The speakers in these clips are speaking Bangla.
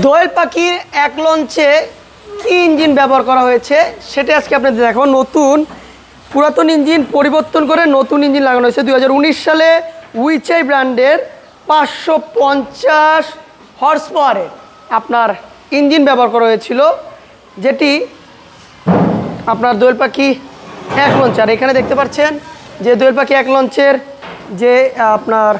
দোয়েল পাখির এক লঞ্চে কি ইঞ্জিন ব্যবহার করা হয়েছে সেটা আজকে আপনাদের দেখাবো। নতুন পুরাতন ইঞ্জিন পরিবর্তন করে নতুন ইঞ্জিন লাগানো হয়েছে। দু হাজার উনিশ সালে উইচাই ব্র্যান্ডের পাঁচশো পঞ্চাশ হর্স পাওয়ারের আপনার ইঞ্জিন ব্যবহার করা হয়েছিল, যেটি আপনার দোয়েল পাখি এক লঞ্চ। আর এখানে দেখতে পাচ্ছেন যে দোয়েল পাখি এক লঞ্চের যে আপনার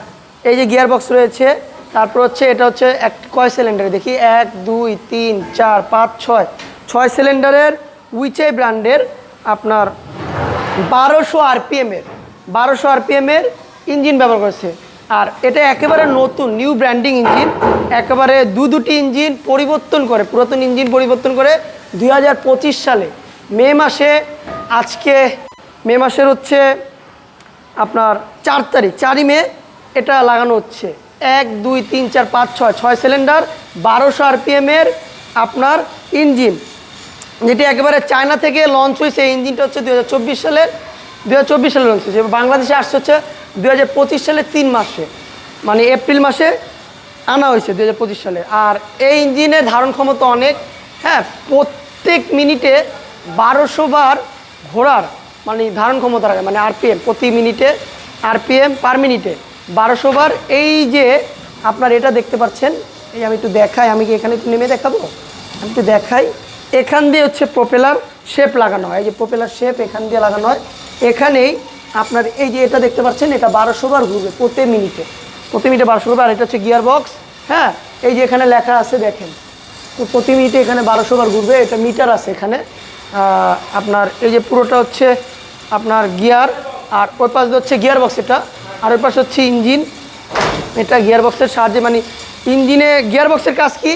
এই যে গিয়ার বক্স রয়েছে তারপর হচ্ছে এটা হচ্ছে এক, কয় সিলিন্ডারে দেখি, এক, দুই, তিন, চার, পাঁচ, ছয়। ছয় সিলিন্ডারের উইচাই ব্র্যান্ডের আপনার বারোশো আরপিএমের বারোশো আরপিএমের ইঞ্জিন ব্যবহার করেছে। আর এটা একেবারে নতুন নিউ ব্র্যান্ডিং ইঞ্জিন একেবারে দু দুটি ইঞ্জিন পরিবর্তন করে, পুরাতন ইঞ্জিন পরিবর্তন করে দু হাজার পঁচিশ সালে, মে মাসে, আজকে, মে মাসের হচ্ছে আপনার চার তারিখ, চারই মে এটা লাগানো হচ্ছে। এক, দুই, তিন, চার, পাঁচ, ছয়। ছয় সিলিন্ডার বারোশো আরপিএমের আপনার ইঞ্জিন যেটি একেবারে চায়না থেকে লঞ্চ হয়েছে, এই ইঞ্জিনটা হচ্ছে দু হাজার চব্বিশ সালের দু হাজার চব্বিশ সালে লঞ্চ হয়েছে। বাংলাদেশে আসছে হচ্ছে দু সালের তিন মাসে। মানে এপ্রিল মাসে আনা হয়েছে দু হাজার পঁচিশ সালে। আর এই ইঞ্জিনের ধারণ ক্ষমতা অনেক। হ্যাঁ প্রত্যেক মিনিটে বারোশো বার ঘোড়ার মানে ধারণ ক্ষমতা রাখে মানে আরপিএম প্রতি মিনিটে আরপিএম পার মিনিটে বারোশো বার। এই যে আপনার এটা দেখতে পাচ্ছেন, এই আমি একটু দেখাই, আমি কি এখানে একটু নেমে দেখাবো? আমি একটু দেখাই। এখান দিয়ে হচ্ছে প্রপেলার শেপ লাগানো হয়। এই যে প্রপেলার শেপ এখান দিয়ে লাগানো হয়। এখানেই আপনার এই যে এটা দেখতে পাচ্ছেন, এটা বারোশো বার ঘুরবে প্রতি মিনিটে। প্রতি মিনিটে বারোশো বার। এটা হচ্ছে গিয়ার বক্স হ্যাঁ? এই যে এখানে লেখা আছে, দেখেন। তো প্রতি মিনিটে এখানে বারোশো বার ঘুরবে। এটা মিটার আছে এখানে। আপনার এই যে পুরোটা হচ্ছে আপনার গিয়ার আর ওই পাশ হচ্ছে গিয়ার বক্স এটা। আর ওই পাশে হচ্ছে ইঞ্জিন। এটা গিয়ার বক্সের সাহায্যে মানে ইঞ্জিনে গিয়ার বক্সের কাজ কি?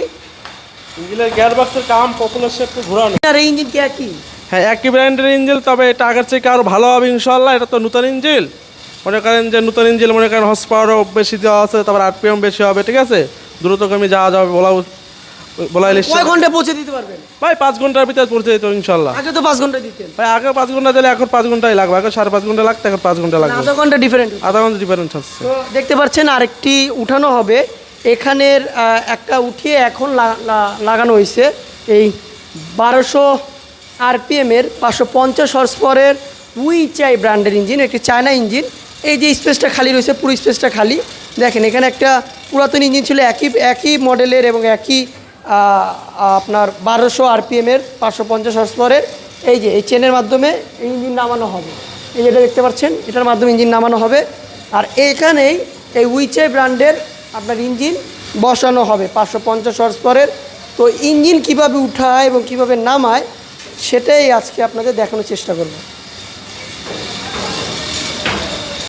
ইঞ্জিনের গিয়ার বক্সের কাম পপুলার শেপকে ঘোরানো। আর ইঞ্জিন কি একই? হ্যাঁ একই ব্র্যান্ডের ইঞ্জিন তবে এটা আগের থেকে আরও ভালো হবে ইনশাল্লাহ এটা তো নতুন ইঞ্জিন। মনে করেন যে নতুন ইঞ্জিন মনে করেন হর্স পাওয়ারও বেশি দেওয়া আছে তারপর আরপিএম বেশি হবে ঠিক আছে? দ্রুতগামী যাওয়া যাবে বলা কয় ঘন্টায় পৌঁছে দিতে পারবেন? ভাই পাঁচ ঘণ্টার ভিতরে পৌঁছে ইনশাল্লাহ। আগে তো পাঁচ ঘণ্টা দিতেন। ভাই আগে পাঁচ ঘণ্টা দিলে এখন পাঁচ ঘন্টাই লাগবে আগে সাড়ে পাঁচ ঘণ্টা লাগতো এখন পাঁচ ঘণ্টা লাগবে। আধা ঘণ্টা ডিফারেন্ট আধা ঘণ্টা ডিফারেন্স আছে দেখতে পাচ্ছেন আরেকটি উঠানো হবে। এখানের একটা উঠিয়ে এখন লাগানো হয়েছে এই বারোশো আরপিএমের পাঁচশো পঞ্চাশ হর্স পরের উইচাই ব্র্যান্ডের ইঞ্জিন একটি চায়না ইঞ্জিন। এই যে স্পেসটা খালি রয়েছে পুরো স্পেসটা খালি। দেখেন এখানে একটা পুরাতন ইঞ্জিন ছিল একই একই মডেলের এবং একই আপনার বারোশো আরপিএমের পাঁচশো পঞ্চাশ হর্স পরের এই যে, এই চেনের মাধ্যমে ইঞ্জিন নামানো হবে। এই যেটা দেখতে পাচ্ছেন, এটার মাধ্যমে ইঞ্জিন নামানো হবে। আর এইখানেই এই উইচাই ব্র্যান্ডের আপনার ইঞ্জিন বসানো হবে পাঁচশো পঞ্চাশ হর্স তো ইঞ্জিন কীভাবে উঠায় এবং কীভাবে নামায়, সেটাই আজকে আপনাদের দেখানোর চেষ্টা করব।